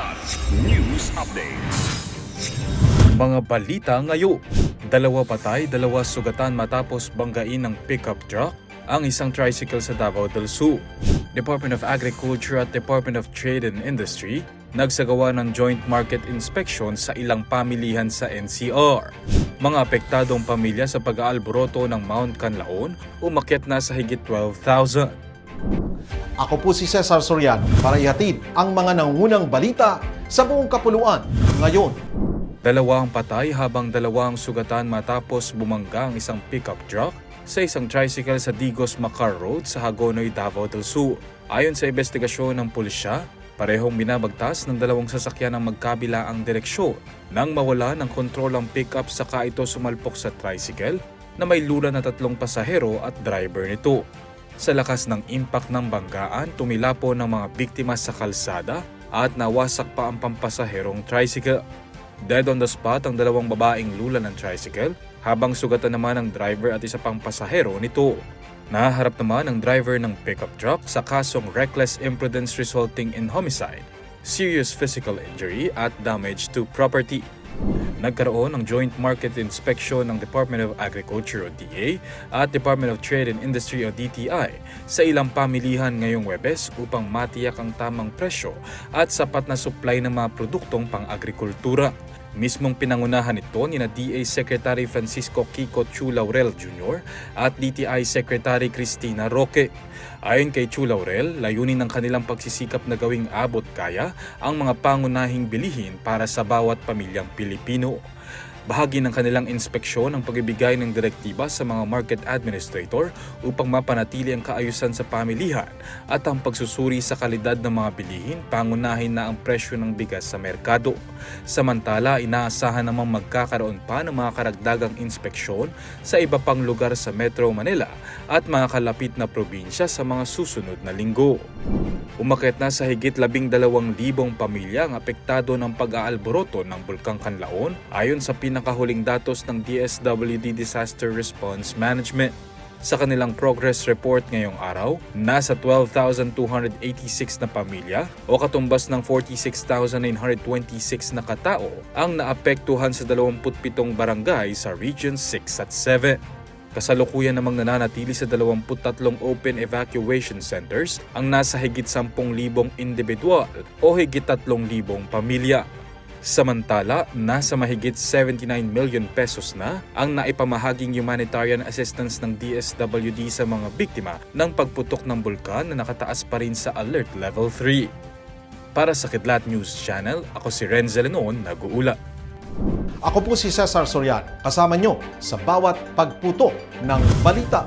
Kilat News Updates. Mga balita ngayon. Dalawa patay, dalawa sugatan matapos banggain ng pickup truck ang isang tricycle sa Davao del Sur. Department of Agriculture at Department of Trade and Industry nagsagawa ng joint market inspection sa ilang pamilihan sa NCR. Mga apektadong pamilya sa pag-aalboroto ng Mount Canlaon umakyat na sa higit 12,000. Ako po si Cesar Soriano para ihatid ang mga nangungunang balita sa buong kapuluan ngayon. Dalawa ang patay habang dalawa ang sugatan matapos bumangga ang isang pickup truck sa isang tricycle sa Digos Macar Road sa Hagonoy, Davao del Sur. Ayon sa investigasyon ng pulisya, parehong binabagtas ng dalawang sasakyan ng magkabila ang direksyon nang mawala ng kontrol ang pickup saka ito sumalpok sa tricycle na may lula na tatlong pasahero at driver nito. Sa lakas ng impact ng banggaan, tumilapo ng mga biktima sa kalsada at nawasak pa ang pampasaherong tricycle. Dead on the spot ang dalawang babaeng lula ng tricycle habang sugatan naman ang driver at isa pang pasahero nito. Naharap naman ang driver ng pickup truck sa kasong reckless imprudence resulting in homicide, serious physical injury at damage to property. Nagkaroon ng joint market inspection ng Department of Agriculture o DA at Department of Trade and Industry o DTI sa ilang pamilihan ngayong Webes upang matiyak ang tamang presyo at sapat na supply ng mga produktong pang-agrikultura. Mismong pinangunahan ito ni na DA Secretary Francisco Kiko Chu Laurel Jr. at DTI Secretary Cristina Roque. Ayon kay Chu Laurel, layunin ng kanilang pagsisikap na gawing abot kaya ang mga pangunahing bilihin para sa bawat pamilyang Pilipino. Bahagi ng kanilang inspeksyon ang pagbibigay ng direktiba sa mga market administrator upang mapanatili ang kaayusan sa pamilihan at ang pagsusuri sa kalidad ng mga bilihin pangunahin na ang presyo ng bigas sa merkado. Samantala, inaasahan namang magkakaroon pa ng mga karagdagang inspeksyon sa iba pang lugar sa Metro Manila at mga kalapit na probinsya sa mga susunod na linggo. Umakyat na sa higit labing dalawang libong pamilya ang apektado ng pag-aalboroto ng Bulkang Kanlaon ayon sa pinakahuling datos ng DSWD Disaster Response Management. Sa kanilang progress report ngayong araw, nasa 12,286 na pamilya o katumbas ng 46,926 na katao ang naapektuhan sa 27 barangay sa Region 6 at 7. Kasalukuyan namang nananatili sa 23 open evacuation centers ang nasa higit 10,000 individual o higit 3,000 pamilya. Samantala, nasa mahigit 79 million pesos na ang naipamahaging humanitarian assistance ng DSWD sa mga biktima ng pagputok ng bulkan na nakataas pa rin sa Alert Level 3. Para sa Kidlat News Channel, ako si Renzel Lenon, nag-uula. Ako po si Cesar Soriano, kasama nyo sa bawat pagputo ng balita.